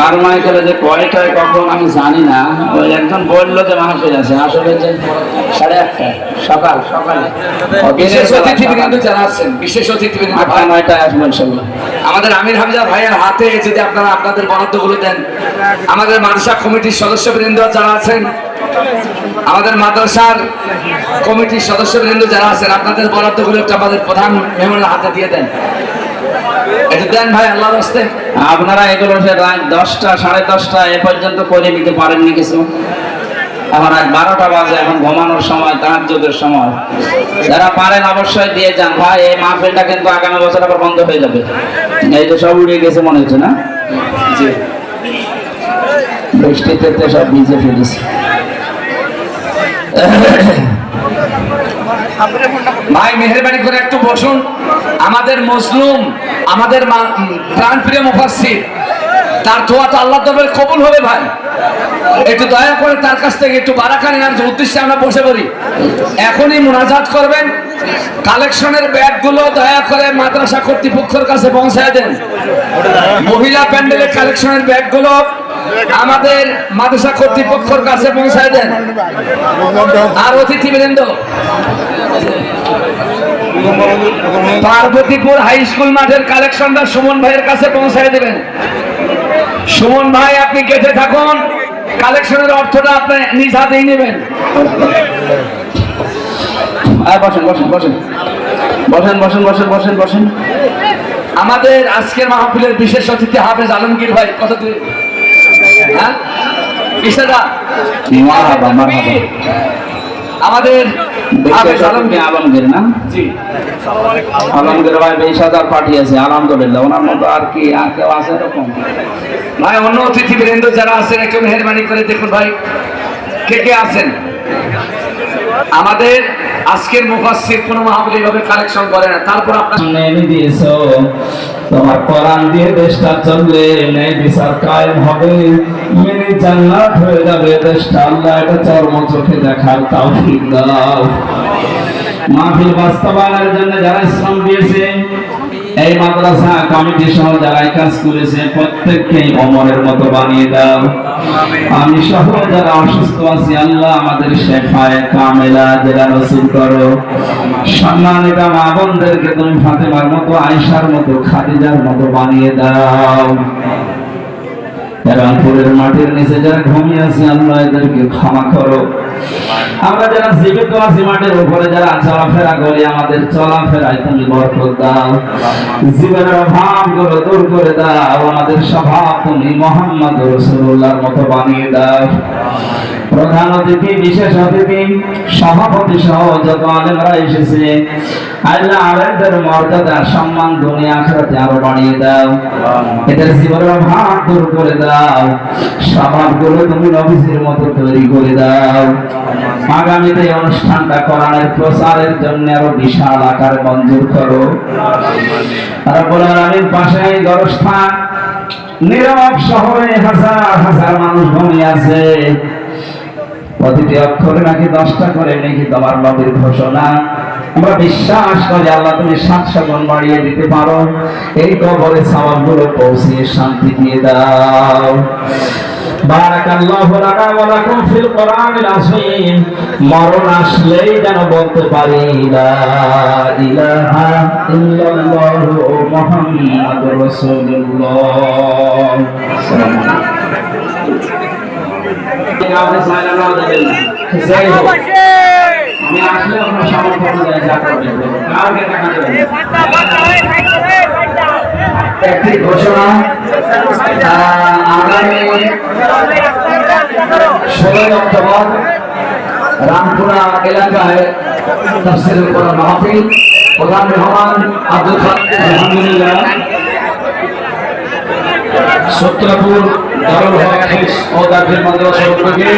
কারমাইকেলে যে কয়টায় কখন আমি জানি না। ওই একজন বলল যে মাহফিল আছে আসলে যে সাড়ে আটটায় সকাল সকালে। বিশেষ অতিথিবৃন্দ সকালে। যারা আছেন বিশেষ অতিথিবৃন্দ আটটা নয়টায় আসব ইনশাল্লাহ। আমাদের আমির হামজা ভাইয়ের হাতে যদি আপনারা আপনাদের বরাদ্দগুলো দেন আমাদের মাদ্রাসা কমিটির সদস্য সদস্যবৃন্দ যারা আছেন আমাদের মাদ্রাসার কমিটির সদস্য সদস্যবৃন্দ যারা আছেন আপনাদের বরাদ্দগুলো একটু আমাদের প্রধান মেহমানের হাতে দিয়ে দেন। এটা দেন ভাই আল্লাহর হস্তে আপনারা এগুলো সে রাত দশটা সাড়ে দশটা এ পর্যন্ত করে নিতে পারেননি কিছু। এখন আজ বারোটা বাজে এখন ঘুমানোর সময় তাহাজ্জুদের সময়। যারা পারেন অবশ্যই দিয়ে যান। ভাই এই মাহফিলটা কিন্তু আগামী বছর আবার বন্ধ হয়ে যাবে। এই যে সব উড়ে গেছে মনে হচ্ছে না? জি। বৃষ্টিতে তো সব ভিজে ফেলেছে। ভাই মেহরবানি করে একটু বসুন। আমাদের মজলুম, আমাদের প্রাণপ্রিয় মুফাসসির, তার দোয়া তো আল্লাহ তবে কবুল হবে ভাই। একটু দয়া করে তার কাছ থেকে একটু বারাকা নেওয়ার যে উদ্দেশ্যে আমরা বসে পড়ি। এখনই মুনাজাত করবেন, কালেকশনের ব্যাগগুলো দয়া করে মাদ্রাসা কর্তৃপক্ষের কাছে পৌঁছায় দেন। মহিলা প্যান্ডেলের কালেকশনের ব্যাগগুলো আমাদের মাদ্রাসা কর্তৃপক্ষের কাছে পৌঁছায় দেন। আর অতিথি অতিথিবৃন্দ পার্বতীপুর হাই স্কুল মাঠের কালেকশনটা সুমন ভাইয়ের কাছে পৌঁছায় দেবেন। সুমন ভাই, আপনি কেটে থাকুন। কালেকশনের অর্থটা আপনি নিজ হাতেই নেবেন। বসেন বসেন বসেন। বসেন বসেন বসেন বসেন বসেন। আমাদের আজকের মাহফিলের বিশেষ অতিথি হাফেজ আলমগীর ভাই, কত দূর? হ্যাঁ? আমাদের আলমগীর। না? আলমগীর ভাই বিশ হাজার পাঠিয়েছে আলহামদুলিল্লাহ। ওনার মতো আর কি আর কেউ আছে এরকম? ভাই অন্য অতিথিবৃন্দ যারা আছেন একটু মেহরবানি করে দেখুন ভাই কে কে আছেন? আমাদের আজকের মুফাসসির কোনো মাহফিল এইভাবে কালেকশন করে না। তারপর আপনার সামনে এনে দিয়েছ, তোমার কোরআন দিয়ে দেশটা চললে নেই বিচার কায়েম হবে। মেনে জান্নাত হয়ে যাবে দেশটা। আল্লাহ এটা চর্ম চোখে দেখার তৌফিক দাও। মাহফিল বাস্তবায়নের জন্য যারা শ্রম দিয়েছে এই মাদ্রাসা কমিটি সহ যারা কাজ করেছে, প্রত্যেককেই অমরের মতো বানিয়ে দাও। আমি সহ যারা অসুস্থ আছি, আল্লাহ আমাদের শেফায় কামেলা জেলা নসিব করো। সম্মানিত মা বোনদেরকে তুমি ফাতেমার মতো আয়সার মতো, খাদিজার মতো বানিয়ে দাও। রামপুরের মাটির নিচে যারা ঘুমিয়ে আছে, আল্লাহ এদেরকে ক্ষমা করো। আমরা যারা জীবিত আছি, মাটির উপরে যারা চলাফেরা করি, আমাদের চলাফেরায় তুমি বরকত দাও। জীবনের অভাবগুলো দূর করে দাও। আমাদের স্বভাব তুমি মোহাম্মদ রসুল্লাহর মতো বানিয়ে দাও। প্রধান অতিথি, বিশেষ অতিথি, সভাপতি সহ যত আলেমরা এসেছে, আল্লাহ আলেমদের মর্যাদা, সম্মান, দুনিয়া, আখরাতে আরও বাড়িয়ে দাও। এদের জীবনের অভাব দূর করে দাও। স্বভাবগুলো তুমি নবীজির মতো তৈরি করে দাও। আগামীতে অনুষ্ঠানটা কোরআনের প্রচারের জন্য আরও বিশাল আকার মঞ্জুর করো। তারপর আমির পাশে গরস্থান, নীরব শহরে হাজার হাজার মানুষ ঘুমিয়ে আছে। প্রতিটি অক্ষরে নাকি দশটা করে নাকি তোমার নবীর ঘোষণা? আমরা বিশ্বাস করি আল্লাহ তুমি সাতশো গুণ বাড়িয়ে দিতে পারো। এই কবরে সামালগুলো পৌঁছিয়ে শান্তি দিয়ে দাও। বারাকাল্লাহু লানা ওয়া লাকুম ফিল কোরআনিল আযীম। মরণ আসলেই যেন বলতে পারি, লা ইলাহা ইল্লাল্লাহু মুহাম্মাদুর রাসূলুল্লাহ। যাই হোক, আমি আসলে আপনার সমর্থন করবেন কাউকে টাকা। একটি ঘোষণা আগামী ষোলোই অক্টোবর রামপুরা এলাকায় তফসিলের কোরআন মাহফিল প্রধান মেহমান আব্দুল আলহামদুলিল্লাহ সত্তরপুর দারুল হক ও দাখিল মাদ্রাসা উদ্যোগে